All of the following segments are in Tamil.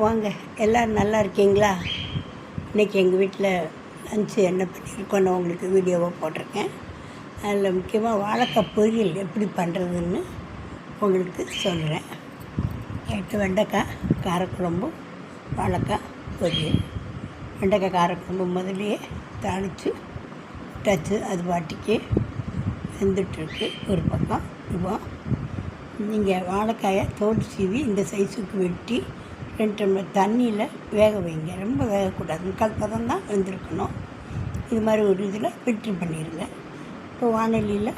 வாங்க எல்லோரும் நல்லா இருக்கீங்களா? இன்றைக்கி எங்கள் வீட்டில் லஞ்சு என்ன பண்ணியிருக்கோன்னு உங்களுக்கு வீடியோவாக போட்டிருக்கேன். அதில் முக்கியமாக வாழைக்காய் பொரியல் எப்படி பண்ணுறதுன்னு உங்களுக்கு சொல்கிறேன் எட்டு வெண்டைக்காய் காரக்குழம்பு வாழைக்காய் பொரியல். வெண்டைக்காய் காரக்குழம்பு முதலியே தாளித்து விட்டாச்சு அது பாட்டிக்கு வெந்துட்டுருக்கு ஒரு பக்கம். இப்போ நீங்கள் வாழைக்காயை தோல் சீவி இந்த சைஸுக்கு வெட்டி ரெண்டு டம்ளர் தண்ணியில் வேக வைங்க. ரொம்ப வேகக்கூடாது. முக்கால் பதம் தான் வெந்திருக்கணும். இது மாதிரி ஒரு இதில் ஃபில்ட்ரு பண்ணிடுங்க. இப்போ வானொலியில்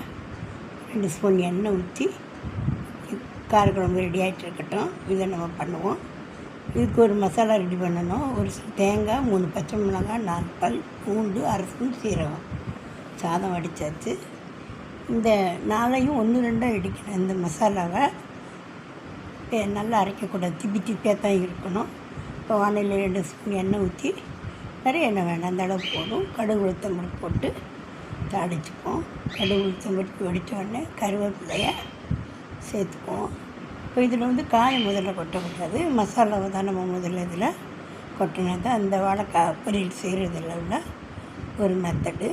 ரெண்டு ஸ்பூன் எண்ணெய் ஊற்றி காரக்குழம்பு ரெடி ஆகிட்டு இருக்கட்டும். இதை நம்ம பண்ணுவோம். இதுக்கு ஒரு மசாலா ரெடி பண்ணணும். ஒரு தேங்காய் மூணு பச்சை மிளகாய் நாலு பல் பூண்டு அரை ஸ்பூன் சீரகம். சாதம் வடித்தாச்சு இந்த நாளையும் ஒன்று ரெண்டாக இடிக்கணும். இந்த மசாலாவை. நல்லா அரைக்கக்கூடாது. திப்பி திப்பியாக தான் இருக்கணும். இப்போ வானிலை ரெண்டு ஸ்பூன் எண்ணெய் ஊற்றி நிறைய எண்ணெய் வேணாம் அந்த அளவு போதும். கடுகு உளுத்தம்பருப்பு போட்டு தாளிச்சுப்போம் கடுகு உளுத்தம்பருப்பு வெடித்த உடனே கருவேப்பிலையை சேர்த்துக்குவோம். இப்போ இதில் வந்து காயை முதல்ல கொட்டக்கூடாது. மசாலாவை தான் நம்ம முதல்ல இதில் கொட்டினது அந்த வாழைக்காய் பொரியல் செய்கிறதில் உள்ள ஒரு மெத்தடு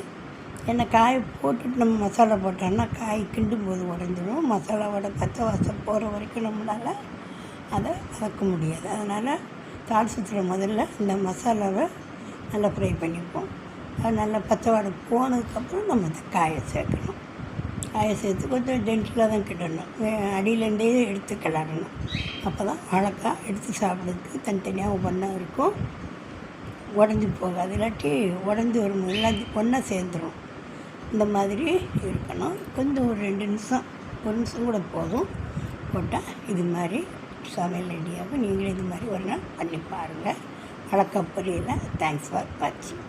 ஏன்னா காய் போட்டுட்டு நம்ம மசாலா போட்டோம்னா காய் கிண்டும் போது உடஞ்சிடும் மசாலாவோட பச்சை வாசம் போகிற வரைக்கும் நம்மளால் அதை வதக்க முடியாது. அதனால் தாளிசத்தில் முதல்ல இந்த மசாலாவை நல்லா ஃப்ரை பண்ணிப்போம். அது நல்லா பச்சை வாடை போனதுக்கப்புறம் நம்ம இந்த காயை சேர்க்கணும். காயை சேர்த்து கொஞ்சம் ஜென்டிலாக தான் கிடணும் அடியிலேருந்தே எடுத்து கிளறணும். அப்போ தான் அழகாக எடுத்து சாப்பிட்றதுக்கு தனித்தனியாக ஒவ்வொன்றா இருக்கும். உடஞ்சி போகாது. இல்லாட்டி உடஞ்சி வரும் எல்லாத்தையும் ஒன்றா சேர்ந்துடும் இந்த மாதிரி இருக்கணும். கொஞ்சம் ஒரு ரெண்டு நிமிஷம் ஒரு நிமிஷம் கூட போதும். போட்டால் இது மாதிரி சமையல் ரெடியாகும். நீங்களும் இது மாதிரி ஒரு நாள் பண்ணி பாருங்கள் வழக்க தேங்க்ஸ் ஃபார் வாட்சிங்